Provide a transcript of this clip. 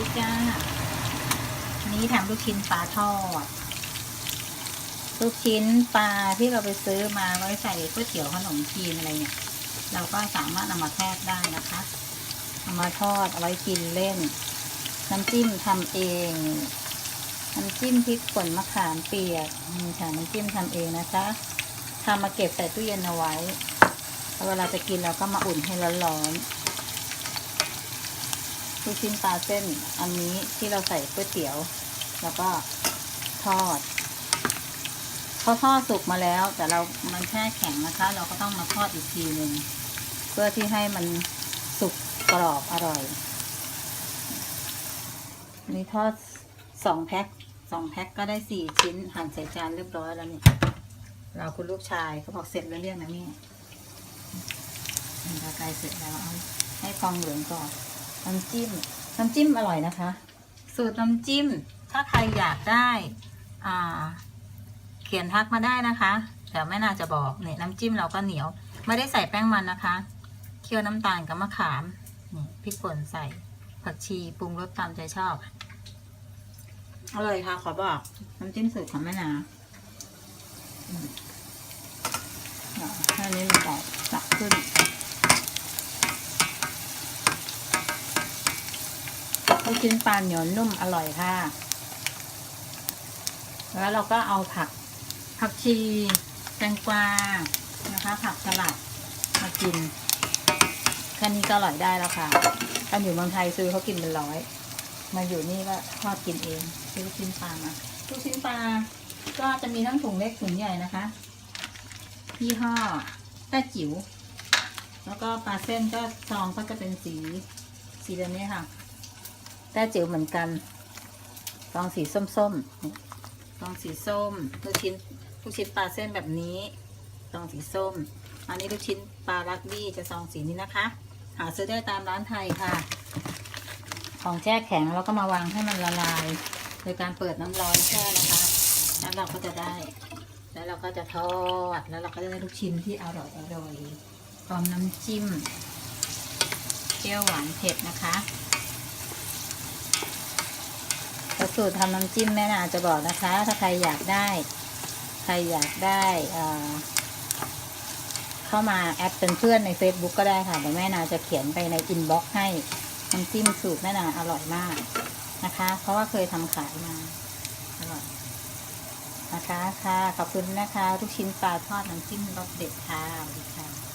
ดีจ้าอันนี้ทำลูกชิ้นปลาทอด ลูกชิ้นปลาที่เราไปซื้อมาไว้ใส่ก๋วยเตี๋ยวขนมจีนอะไรเนี่ย เราก็สามารถนำมาทอดได้นะคะเอามาทอดเอาไว้กินเล่น น้ำจิ้มทำเอง น้ำจิ้มพริกป่นมะขามเปียกนี่ค่ะน้ำจิ้มทำเองนะคะทำมาเก็บใส่ตู้เย็นเอาไว้เวลาจะกินเราก็มาอุ่นให้ร้อนๆ ลูกชิ้นปลาเส้นอันนี้ที่เราใส่ก๋วยเตี๋ยว แล้วก็ทอดเขาทอดสุกมาแล้ว แต่เรามันแช่แข็งนะคะ เราก็ต้องมาทอดอีกทีหนึ่งเพื่อที่ให้มันสุกกรอบอร่อยนนี้ทอดสองแพ็คสองแพ็คก็ได้สี่ชิ้นหั่นใส่จานเรียบร้อยแล้วเนี่ยเราคุณลูกชายเขาบอกเสร็จแล้วเรียกนะแม่นี่เราใกล้เสร็จแล้วเอาให้ฟองเหลืองก่อน น้ำจิ้ม น้ำจิ้มอร่อยนะคะ สูตรน้ำจิ้ม ถ้าใครอยากได้อ่าเขียนทักมาได้นะคะเดี๋ยวแม่นาจะบอกเนี่ยน้ำจิ้มเราก็เหนียว ไม่ได้ใส่แป้งมันนะคะ เคี่ยวน้ำตาลกับมะขามนี่พริกป่นใส่ผักชีปรุงรสตามใจชอบอร่อยค่ะ ขอบอก น้ำจิ้มสูตรของแม่นาอืมเอาแค่นี้มันออกตักขึ้น ลูกชิ้นปลาเหนียวนุ่มอร่อยค่ะ แล้วเราก็เอาผักผักชีแตงกวานะคะ ผักสลัดมากินแค่นี้ก็อร่อยได้แล้วค่ะตอนอยู่เมืองไทยซื้อเขากินเป็นร้อย มาอยู่นี่ก็ทอดกินเอง ซื้อลูกชิ้นปลามาลูกชิ้นปลาก็จะมีทั้งถุงเล็กถุงใหญ่นะคะยี่ห้อแต้จิ๋วแล้วก็ปลาเส้นก็ซองก็จะเป็นสีสีแบบนี้ค่ะ แต้จิ๋วเหมือนกันซองสีส้มๆนี่ซองสีส้มลูกชิ้นลูกชิ้นปลาเส้นแบบนี้ซองสีส้ม อันนี้ลูกชิ้นปลาลักบี้จะซองสีนี้นะคะ หาซื้อได้ตามร้านไทยค่ะ ของแช่แข็งเราก็มาวางให้มันละลาย โดยการเปิดน้ำร้อนแช่นะคะ แล้วเราก็จะได้ แล้วเราก็จะทอด แล้วเราก็จะได้ลูกชิ้นที่อร่อยอร่อยพร้อมน้ำจิ้มเปรี้ยวหวานเผ็ดนะคะแต่ สูตรทำน้ำจิ้มแม่นาจะบอกนะคะ ถ้าใครอยากได้ ใครอยากได้เข้ามาแอดเป็นเพื่อนใน Facebook ก็ได้ค่ะเดี๋ยวแม่นาจะเขียนไปในอินบ็อกซ์ให้น้ำจิ้มสูตรแม่นาอร่อยมากนะคะ เพราะว่าเคยทำขายมาอร่อยนะคะค่ะขอบคุณนะคะ ทุกชิ้นปลาทอดน้ำจิ้มรสเด็ดค่ะสวัสดีค่ะ